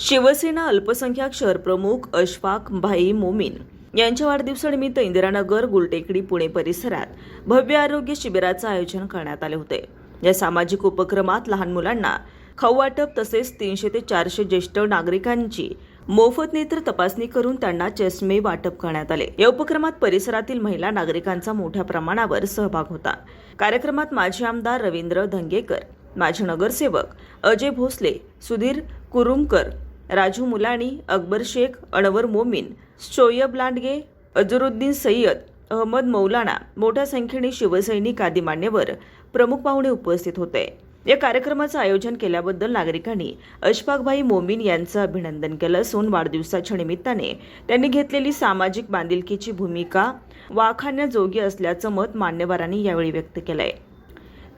शिवसेना अल्पसंख्याक शहरप्रमुख अशफाक भाई मोमीन यांच्या वाढदिवसानिमित्त इंदिरानगर गुलटेकडी पुणे परिसरात भव्य आरोग्य शिबिराचं आयोजन करण्यात आले होते. या सामाजिक उपक्रमात लहान मुलांना खाऊ वाटप तसेच तीनशे ते चारशे ज्येष्ठ नागरिकांची मोफत नेत्र तपासणी करून त्यांना चष्मे वाटप करण्यात आले. या उपक्रमात परिसरातील महिला नागरिकांचा मोठ्या प्रमाणावर सहभाग होता. कार्यक्रमात माजी आमदार रवींद्र धंगेकर माजी नगरसेवक अजय भोसले सुधीर कुरुमकर राजू मुलाणी अकबर शेख अनवर मोमीन शोयब लांडगे अजरुद्दीन सय्यद अहमद मौलाना मोठ्या संख्येने शिवसैनिक आदी मान्यवर प्रमुख पाहुणे उपस्थित होते. या कार्यक्रमाचं आयोजन केल्याबद्दल नागरिकांनी अशफाकभाई मोमीन यांचं अभिनंदन केलं असून वाढदिवसाच्या निमित्ताने त्यांनी घेतलेली सामाजिक बांधिलकीची भूमिका वाखाण्याजोगी असल्याचं मत मान्यवरांनी यावेळी व्यक्त केलं आहे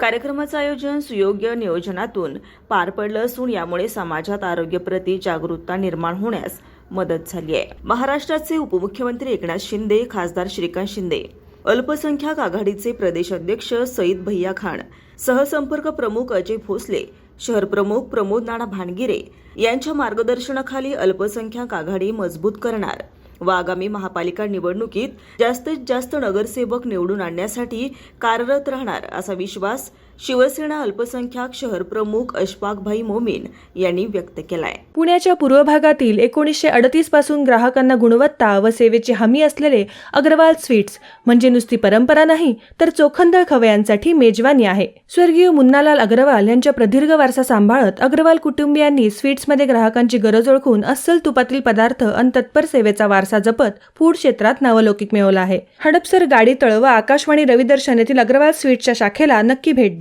कार्यक्रमाचं आयोजन सुयोग्य नियोजनातून पार पडलं असून यामुळे समाजात आरोग्यप्रती जागरूकता निर्माण होण्यास मदत झाली आहे. महाराष्ट्राचे उपमुख्यमंत्री एकनाथ शिंदे खासदार श्रीकांत शिंदे अल्पसंख्याक आघाडीचे प्रदेश अध्यक्ष सईद भैया खान सहसंपर्क प्रमुख अजय भोसले शहर प्रमुख प्रमोद नाना भानगिरे यांच्या मार्गदर्शनाखाली अल्पसंख्याक आघाडी मजबूत करणार. व आगामी महापालिका निवडणुकीत जास्तीत जास्त नगरसेवक निवडून आणण्यासाठी कार्यरत राहणार असा विश्वास शिवसेना अल्पसंख्याक शहर प्रमुख अशफाकभाई मोमीन यांनी व्यक्त केलाय. पुण्याच्या पूर्व भागातील एकोणीसशे अडतीसपासून ग्राहकांना गुणवत्ता व सेवेची हमी असलेले अग्रवाल स्वीट्स म्हणजे नुसती परंपरा नाही तर चोखंदळ खवयांसाठी मेजवानी आहे. स्वर्गीय मुन्नालाल अग्रवाल यांच्या प्रदीर्घ वारसा सांभाळत अग्रवाल कुटुंबियांनी स्वीट्समध्ये ग्राहकांची गरज ओळखून अस्सल तुपातील पदार्थ आणि तत्पर सेवेचा वारसा जपत फूड क्षेत्रात नावलौकिक मिळवला आहे. हडपसर गाडी तळ व आकाशवाणी रविदर्शन येथील अग्रवाल स्वीटच्या शाखेला नक्की भेट द्या.